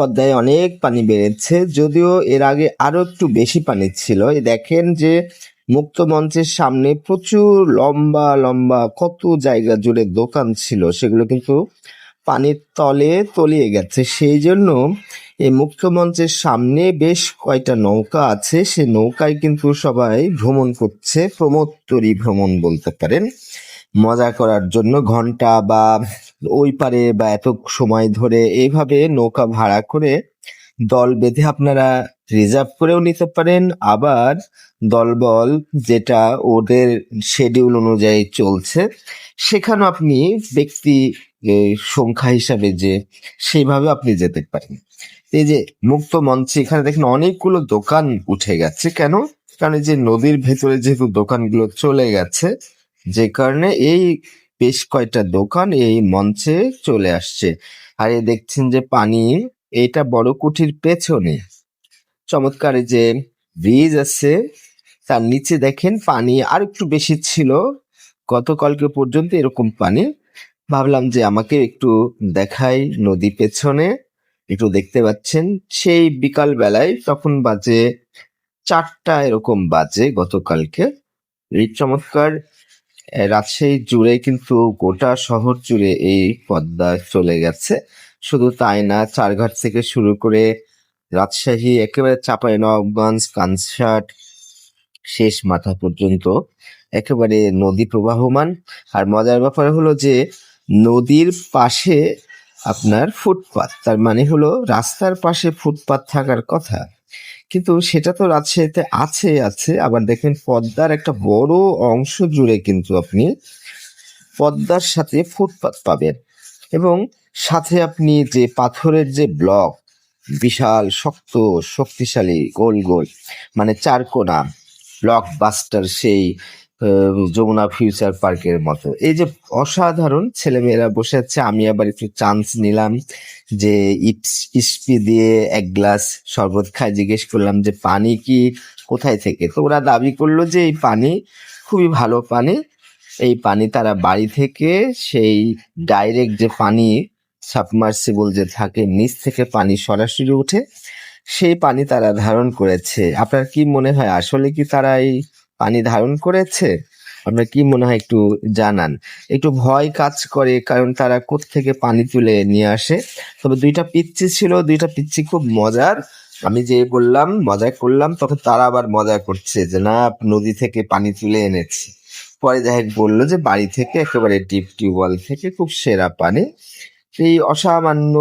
পদ্মায় অনেক পানি বেড়েছে, যদিও এর আগে আরও একটু বেশি পানি ছিল। দেখেন যে মুক্ত মঞ্চের সামনে প্রচুর লম্বা লম্বা কত জায়গা জুড়ে দোকান ছিল, সেগুলো কিন্তু পানির তলে তলিয়ে গেছে। সেই জন্য এই মুক্ত মঞ্চের সামনে বেশ কয়টা নৌকা আছে, সে নৌকায় কিন্তু সবাই ভ্রমণ করছে প্রমোত্তরী ভ্রমণ বলতে পারেন। মজা করার জন্য ঘণ্টা বা ওই পারে বা এত সময় ধরে এইভাবে নৌকা ভাড়া করে দল বেঁধে আপনারা রিজার্ভ করেও নিতে পারেন। আবার দলবল যেটা ওদের শেডিউল অনুযায়ী চলছে, সেখানেও আপনি ব্যক্তি সংখ্যা হিসাবে যে, সেইভাবে আপনি যেতে পারেন। এই যে মুক্ত মঞ্চে এখানে দেখেন অনেকগুলো দোকান উঠে গেছে। কেন? কারণ যে নদীর ভেতরে যেহেতু দোকানগুলো চলে গেছে, যে কারণে এই বেশ কয়টা দোকান এই মঞ্চে চলে আসছে। আর এই দেখছেন যে পানি এটা বড় কুঠির পেছনে। চমৎকার যে ব্রিজ আছে, তার নিচে দেখেন পানি আর একটু বেশি ছিল। গতকালকে পর্যন্ত এরকম পানি। ভাবলাম যে আমাকে একটু দেখাই নদী পেছনে। একটু দেখতে পাচ্ছেন, সেই বিকাল বেলায় তখন বাজে চারটা এরকম বাজে গতকালকে। এই চমৎকার রাজশাহী জুড়ে কিন্তু গোটা শহর জুড়ে এই পদ্মা চলে গেছে। শুধু তাই না, চারঘাট থেকে শুরু করে রাজশাহী, একেবারে চাপাই নবাবগঞ্জ কানসাট, শেষ মাথা পর্যন্ত একেবারে নদী প্রবাহমান। আর মজার ব্যাপার হলো যে, নদীর পাশে আপনার ফুটপাত, তার মানে হলো রাস্তার পাশে ফুটপাত থাকার কথা। কিন্তু সেটা তো রাজশাহীতে আছে আছে। আবার দেখেন পদ্মার একটা বড় অংশ জুড়ে কিন্তু আপনি পদ্মার সাথে ফুটপাত পাবেন। এবং সাথে আপনি যে পাথরের যে ব্লক, বিশাল, শক্ত, শক্তিশালী গোল গোল মানে চারকোনা ব্লক বাস্টার সেই যমুনা ফিউচার পার্কের মতো। এই যে অসাধারণ ছেলেমেয়েরা বসে আছে, আমি আবার একটু চান্স নিলাম যে ইস্পি দিয়ে এক গ্লাস শরবত খায়। জিজ্ঞেস করলাম যে, পানি কি কোথায় থেকে? তো ওরা দাবি করল যে, এই পানি, খুবই ভালো পানি। এই পানি তারা বাড়ি থেকে সেই ডাইরেক্ট যে পানি সাবমার্সিবল যে থাকে, নিচ থেকে পানি সরাসরি উঠে, সেই পানি তারা ধারণ করেছে। আপনার কি মনে হয়, আসলে কি তারা এই পানি ধারণ করেছে? আপনার কি মনে হয় একটু জানান। একটু ভয় কাজ করে, কারণ তারা থেকে পানি তুলে নিয়ে আসে। তবে দুইটা পিচ্ছি ছিল, দুইটা পিচ্ছি খুব মজার। আমি যে বললাম, মজা করলাম, তখন তারা আবার মজা করছে যে, না, নদী থেকে পানি তুলে এনেছি। পরে যাই বলল যে, বাড়ি থেকে একেবারে ডিপ টিউবওয়েল থেকে খুব সেরা পানি। এই অসামান্য